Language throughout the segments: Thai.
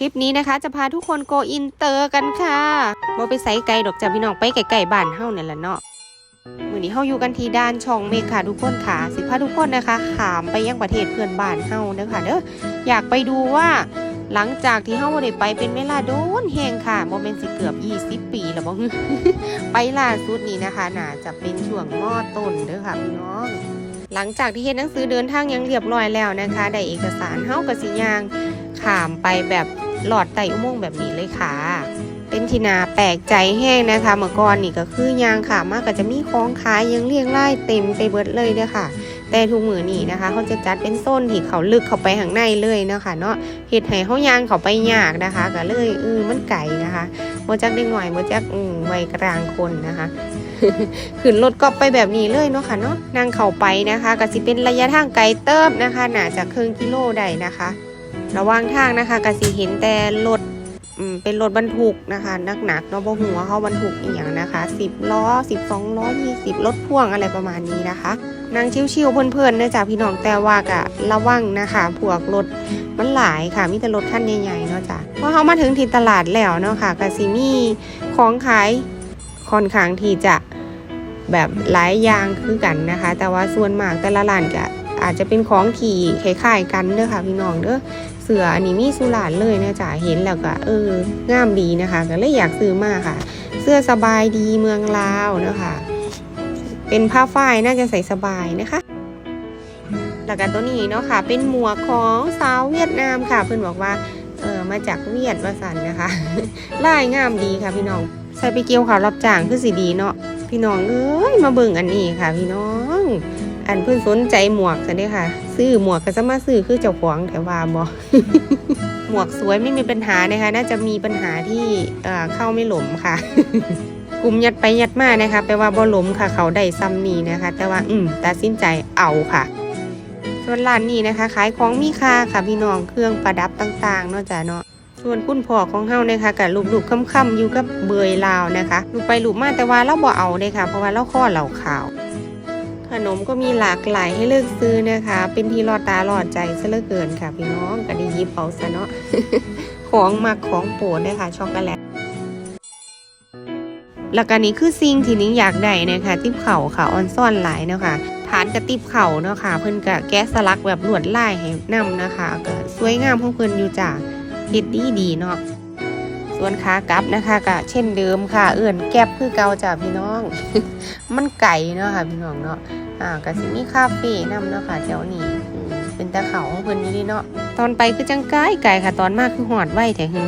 คลิปนี้นะคะ จะพาทุกคนโกอินเตอร์กันค่ะบ่ไปใส่ไกลดอกจ้ะพี่น้องไปไกลๆบ้านเฮาเนั่นแหละเนาะมื้อนี้เฮาอยู่กันที่ด้านช่องเมฆค่ะทุกคนค่ะ สิพาทุกคนนะคะขามไปยังประเทศเพื่อนบ้านเฮาเด้อค่ะเด้ออยากไปดูว่าหลังจากที่เฮาบ่ได้ไปเป็นเวลาโดนแฮงค่ะบ่แม่นสิเกือบ 20 ปีแล้วบ่ไปล่าสุดนี้นะคะน่าจะเป็นช่วงมอต้นเด้อค่ะพี่น้อง หลังจากที่เฮ็ดหนังสือเดินทางยังเรียบร้อยแล้วนะคะ ได้เอกสารเฮากับสิยางขามไปแบบ หลอดไต่อุโมงค์แบบนี้เลยค่ะ เป็นที่นาแปลกใจแห้งนะคะ เมื่อก่อนนี่ก็คือยางขามมากก็จะมีของขายยังเรียงรายเต็มไปเบิดเลยเด้อค่ะ แต่ทุกมือนี่นะคะ เขาจะจัดเป็นโซนที่เขาลึกเข้าไปข้างในเลยเนาะค่ะเนาะเฮ็ดให้เฮายางเขาไปยากนะคะ ก็เลยเออมันไก่นะคะบ่จักได้หน่อยบ่จักอืมไวกลางคนนะคะขึ้นรถก็ไปแบบนี้เลยเนาะค่ะเนาะนั่งเข้าไปนะคะก็สิเป็นระยะทางไกลเติบนะคะน่าจะครึ่งกิโลได้นะคะ ระหว่างทางนะคะก็สิเห็นแต่รถเป็นรถบรรทุกนะคะหนักๆเนาะบ่หัวเขาบรรทุกอีหยังนะคะ10ล้อ12ล้อ20รถพ่วงอะไรประมาณนี้นะคะนั่งชิวๆเพลินๆนะจ๊ะพี่น้องแต่ว่าก็ระวังนะคะพวกรถมันหลายค่ะมีแต่รถคันใหญ่ๆเนาะจ้ะพอเขามาถึงที่ตลาดแล้วเนาะค่ะก็สิมีของขายค่อนข้างที่จะแบบหลายอย่างคือกันนะคะ แต่ว่าส่วนมากแต่ละร้านก็ อาจจะเป็นของที่คล้ายๆกันเด้อค่ะพี่น้องเด้อเสืออันนี้มีสุรานเลยนะจ๊ะเห็นแล้วก็เอองามดีนะคะก็เลยอยากซื้อมาค่ะ เสื้อสบายดีเมืองลาวเนาะคะเป็นผ้าฝ้ายน่าจะใส่สบายนะคะแล้วก็ตัวนี้เนาะค่ะ เป็นหมวกของสาวเวียดนามค่ะ เพื่อนบอกว่าเออมาจากเวียดวาสันนะคะลายงามดีค่ะพี่น้อง ใส่ไปเกี่ยวขาวรับจ้างคือสีดีเนาะพี่น้องเอ้ยมาเบิ่งอันนี้ค่ะ พี่น้อง อันเพิ่อนสนใจหมวกซะเด้อค่ะ ซื้อหมวกก็จะมาซื้อคือเจ้าของแต่ว่าบ่หมวกสวยไม่มีปัญหานะคะ น่าจะมีปัญหาที่เอ่อเข้าไม่หลมค่ะ กลุ่มยัดไปยัดมานะคะแปลว่าบ่หลมค่ะ เขาได้ซ้ำนี้นะคะ แต่ว่าอืมตัดสินใจเอาค่ะส่วนร้านนี้นะคะ ขายของมีค่าค่ะพี่น้องเครื่องประดับต่างๆนาะจ้ะเนาะส่วนคุณพ่อของเฮานะคะกับลูกๆค่ำๆอยู่กับเบยลาวนะคะ ลูกไปลูกมาแต่ว่าเราบ่เอาเลยค่ะ เพราะว่าเราข้อเหล่าขาว ขนมก็มีหลากหลายให้เลือกซื้อนะคะ เป็นที่รอดตาหลอดใจซะเหลือเกินค่ะพี่น้องก็ได้ยิบเอาซะเนาะของมักของโปรดเลยค่ะช็อกโกแลตแล้วก็นี่คือสิ่งที่นิ้งอยากได้นะคะติ๊บเข่าค่ะออนซ่อนหลายเนาะค่ะฐานกระติบเข่าเนาะค่ะเพิ่อนก็แกะสลักแบบลวดลายให้นำนะคะก็สวยงามของเพิ่อนอยู่จ้ะเฮ็ดดีดีเนาะ ส่วนขากลับนะคะก็เช่นเดิมค่ะ เอื่นแก็บคือเก่าจ้ะพี่น้อง มันไก่เนาะค่ะพี่น้องเนาะอ่าก็สิมีคาเฟ่นำเนาะค่ะแถวนี้เป็นตะเขาของเพิ่นอยู่นี่เนาะตอนไปคือจังไก่ไก่ค่ะ ตอนมากคือหอดไว้แท้หึ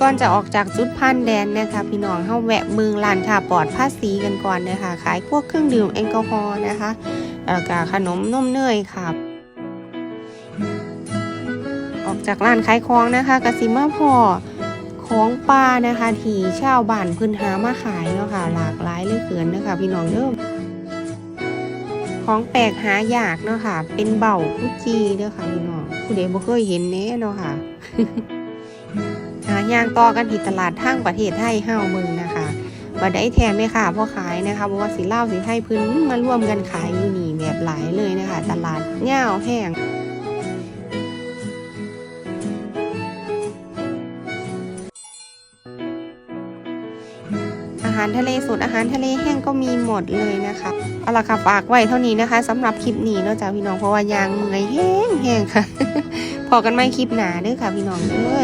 ก่อนจะออกจากจุดพันแดนนะคะพี่น้องเฮาแวะเมืองลานค่ะปลอดภาษีกันก่อนนะคะขายพวกเครื่องดื่มแอลกอฮอล์นะคะแล้วก็ขนมนมเนยค่ะออกจากร้านขายของนะคะกสิมาพอ ของปลานะคะที่ชาวบ้านพื้นหามาขายเนาะค่ะหลากหลายเหลยเกินนะคะพี่น้องเด้อของแปลกหายากเนาะค่ะ เป็นเบ่ากุจีเด้อค่ะพี่น้องผู้ใดบ่เคยเห็นแน่เนาะค่ะหายางต่อกันที่ตลาดทางประเทศไทยเฮาเมืองนะคะบัดได้แทนไหมค่ะพ่อขายนะคะเพราะว่าสีเล่าสีไทยพื้นมาร่วมกันขายอยู่นี่แบบหลายเลยนะคะ ตลาดเง่าวแห้ง หารทะเลสดอาหารทะเลแห้งก็มีหมดเลยนะคะเอาละค่ะฝากไว้เท่านี้นะคะสำหรับคลิปนี้เนาะจ้าพี่น้องเพราะว่ายางเมื่อยแห้งแห้งค่ะพอกันไหมคลิปหนาเด้อค่ะพี่น้องเด้อ